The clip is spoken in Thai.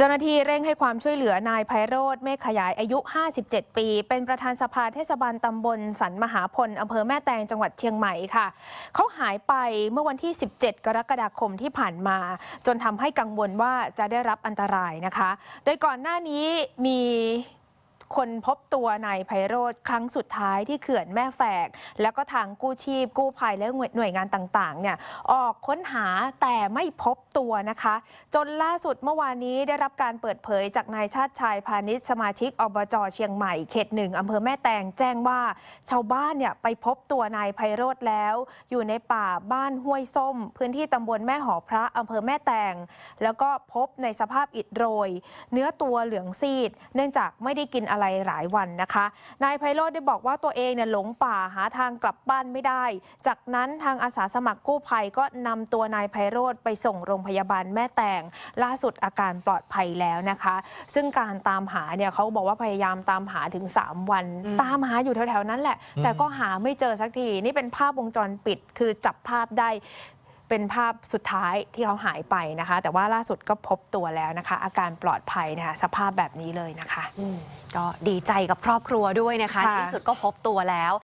เจ้าหน้าที่เร่งให้ความช่วยเหลือนายไพโรธเมฆขยายอายุ 57 ปี เป็นประธานสภาเทศบาลตำบลสันมหาพลอำเภอแม่แตงจังหวัดเชียงใหม่ค่ะ เขาหายไปเมื่อวันที่ 17 กรกฎาคมที่ผ่านมา จนทำให้กังวลว่าจะได้รับอันตรายนะคะ โดยก่อนหน้านี้มี คนพบตัวนายไพโรธครั้งสุดท้ายที่เขื่อนแม่แฝก แล้วก็ทางกู้ชีพ กู้ภัยและหน่วยงานต่างๆเนี่ยออกค้นหาแต่ไม่พบตัวนะคะ จนล่าสุดเมื่อวานนี้ได้รับการเปิดเผยจากนายชาติชายพาณิชย์สมาชิกอบจเชียงใหม่เขตหนึ่งอำเภอแม่แตงแจ้งว่าชาวบ้านเนี่ยไปพบตัวนายไพโรธแล้ว อยู่ในป่าบ้านห้วยส้ม พื้นที่ตำบลแม่หอพระอำเภอแม่แตง แล้วก็พบในสภาพอิดโรย เนื้อตัวเหลืองซีด เนื่องจากไม่ได้กินอะไรหลายวันนะคะ นายไพโรธได้บอกว่าตัวเองเนี่ยหลงป่าหาทางกลับบ้านไม่ได้ จากนั้นทางอาสาสมัครกู้ภัยก็นำตัวนายไพโรธไปส่งโรงพยาบาลแม่แตงล่าสุดอาการปลอดภัยแล้วนะคะ ซึ่งการตามหาเนี่ยเขาบอกว่าพยายามตามหาถึง 3 วันอืมตามหาอยู่แถวๆนั้นแหละ แต่ก็หาไม่เจอสักทีนี่เป็นภาพวงจรปิดคือจับภาพได้ เป็นภาพสุดท้ายที่เขาหายไปนะคะ แต่ว่าล่าสุดก็พบตัวแล้วนะคะ อาการปลอดภัยนะคะสภาพแบบนี้เลยนะคะอืมก็ดีใจกับครอบครัวด้วยนะคะค่ะ ที่สุดก็พบตัวแล้ว